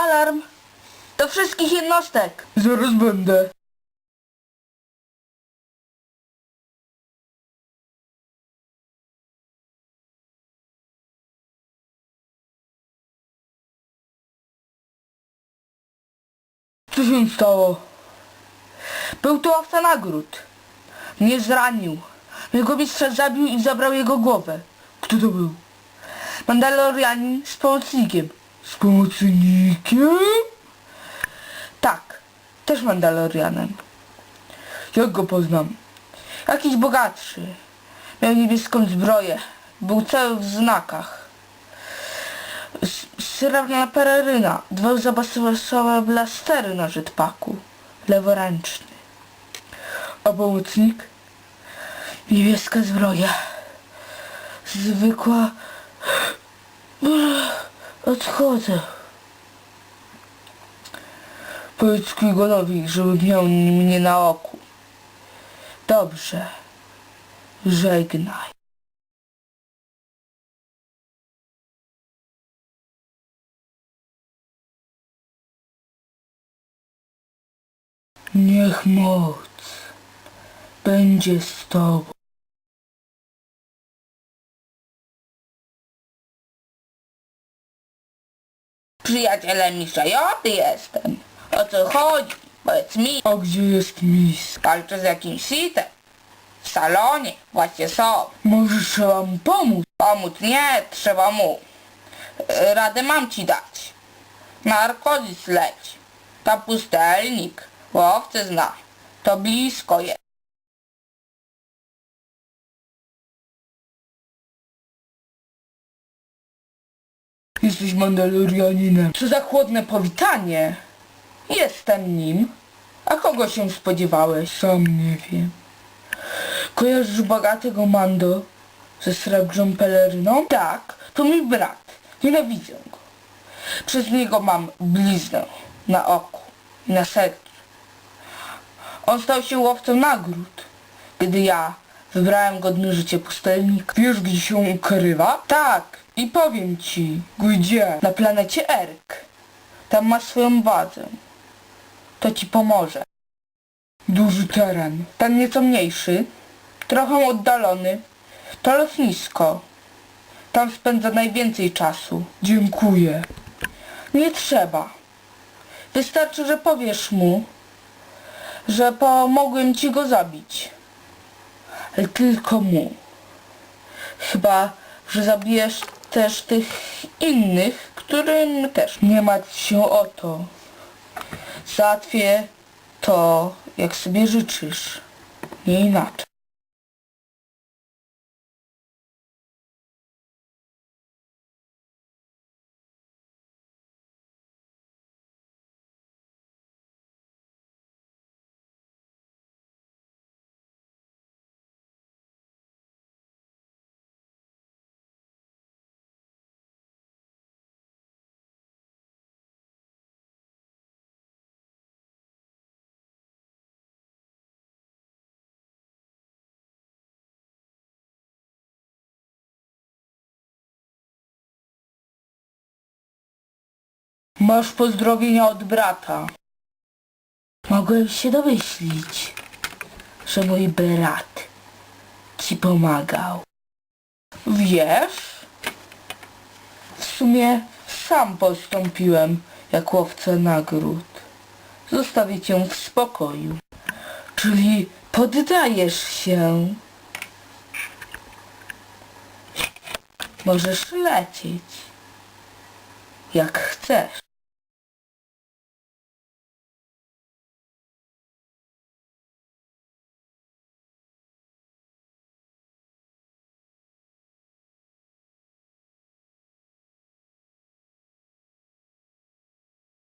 Alarm! Do wszystkich jednostek! Zaraz będę. Co się stało? Był tu łowca nagród. Mnie zranił. Jego mistrza zabił i zabrał jego głowę. Kto to był? Mandalorianin z pomocnikiem. Z pomocnikiem? Tak, też Mandalorianem. Jak go poznam? Jakiś bogatszy. Miał niebieską zbroję. Był cały w znakach. Srebrna pereryna. Dwa zabasowe blastery na jetpacku. Leworęczny. A pomocnik? Niebieska zbroja. Zwykła... Odchodzę. Powiedz Quigonowi, żeby miał mnie na oku. Dobrze. Żegnaj. Niech moc będzie z tobą. Przyjacielem mistrza Joty jestem. O co chodzi? Powiedz mi. A gdzie jest mis? Walczę z jakimś sitem. W salonie. Właśnie są. Może trzeba mu pomóc? Pomóc nie, trzeba mu. E, Radę mam ci dać. Narkozis leci. To pustelnik. Łowcy zna. To blisko jest. Jesteś Mandalorianinem. Co za chłodne powitanie. Jestem nim. A kogo się spodziewałeś? Sam nie wiem. Kojarzysz bogatego Mando ze srebrną peleryną? Tak, to mój brat. Nienawidzę go. Przez niego mam bliznę na oku i na sercu. On stał się łowcą nagród, gdy ja wybrałem godne życie pustelnik. Wiesz gdzie się ukrywa? Tak, i powiem ci, Gdzie? na planecie Erk. Tam ma swoją bazę. To ci pomoże. Duży teren. Ten nieco mniejszy, trochę oddalony, to lotnisko. Tam spędza najwięcej czasu. Dziękuję. Nie trzeba. Wystarczy, że powiesz mu, że pomogłem ci go zabić. Ale tylko mu. Chyba, że zabijesz też tych innych, którym też nie martw się o to. Załatwię to, jak sobie życzysz. Nie inaczej. Masz pozdrowienia od brata. Mogłem się domyślić, że mój brat ci pomagał. Wiesz? W sumie sam postąpiłem jak łowca nagród. Zostawię cię w spokoju. Czyli poddajesz się. Możesz lecieć. Jak chcesz.